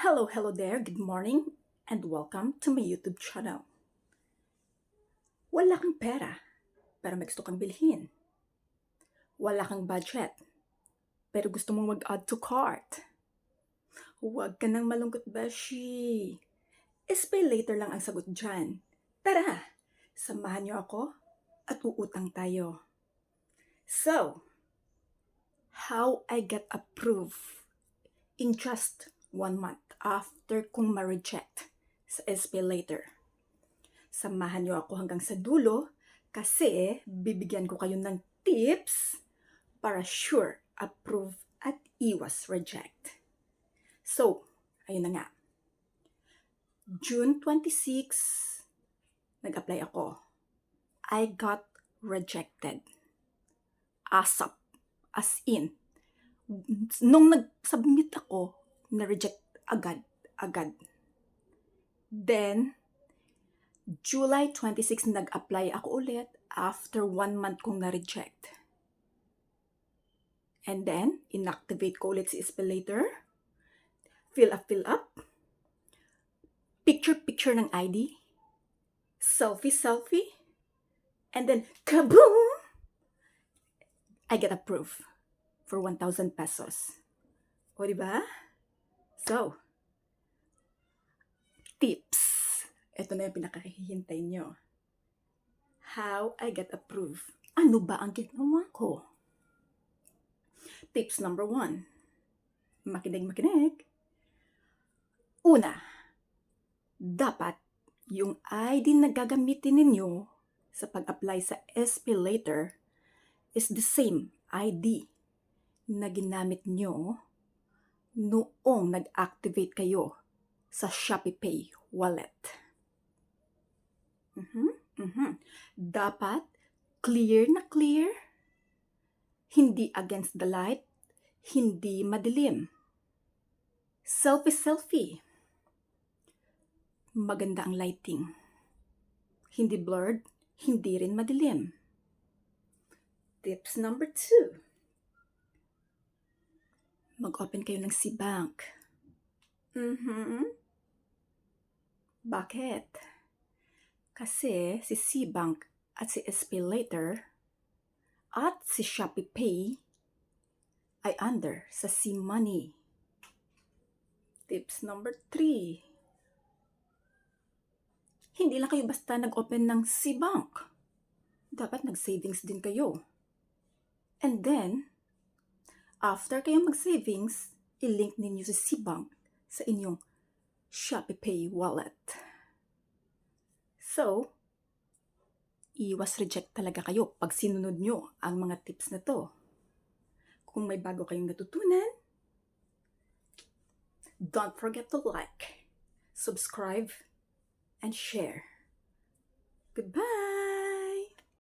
Hello, hello there. Good morning and welcome to my YouTube channel. Wala kang pera, pero may gusto kang bilhin. Wala kang budget, pero gusto mong mag-add to cart. Huwag ka nang malungkot, Beshi. Espay later lang ang sagot dyan. Tara, samahan niyo ako at uutang tayo. So, how I get approved in just one month after kong ma-reject sa SP later. Samahan niyo ako hanggang sa dulo kasi bibigyan ko kayo ng tips para sure approve at iwas reject. So, ayun na nga. June 26, nag-apply ako. I got rejected. ASAP. As in. Nung nag-submit ako, na-reject agad, agad. Then, July 26 nag-apply ako ulit after one month kong na-reject. And then, inactivate ko ulit si Espelator. Fill up, fill up. Picture-picture ng ID. Selfie-selfie. And then, kaboom! I get approved for 1,000 pesos. O, di So, tips. Ito na yung pinakahihintay nyo. How I get approved. Ano ba ang ginawa ko? Tips number one. Makinig, makinig. Una, dapat yung ID na gagamitin ninyo sa pag-apply sa SP later is the same ID na ginamit nyo noong nag-activate kayo sa Shopee wallet. Mhm, mhm. Dapat clear na clear, hindi against the light, hindi madilim. Selfie-selfie. Maganda ang lighting. Hindi blurred, hindi rin madilim. Tips number two mag-open kayo ng C-Bank. Mhm. Bakit? Kasi si C-Bank at si SP Later at si Shopee Pay ay under sa C-Money. Tips number three. Hindi lang kayo basta nag-open ng C-Bank. Dapat nag-savings din kayo. And then, After kayo mag-savings, i-link ninyo si Cbank sa inyong Shopee wallet. So, iwas reject talaga kayo pag sinunod nyo ang mga tips na to. Kung may bago kayong natutunan, don't forget to like, subscribe, and share. Goodbye!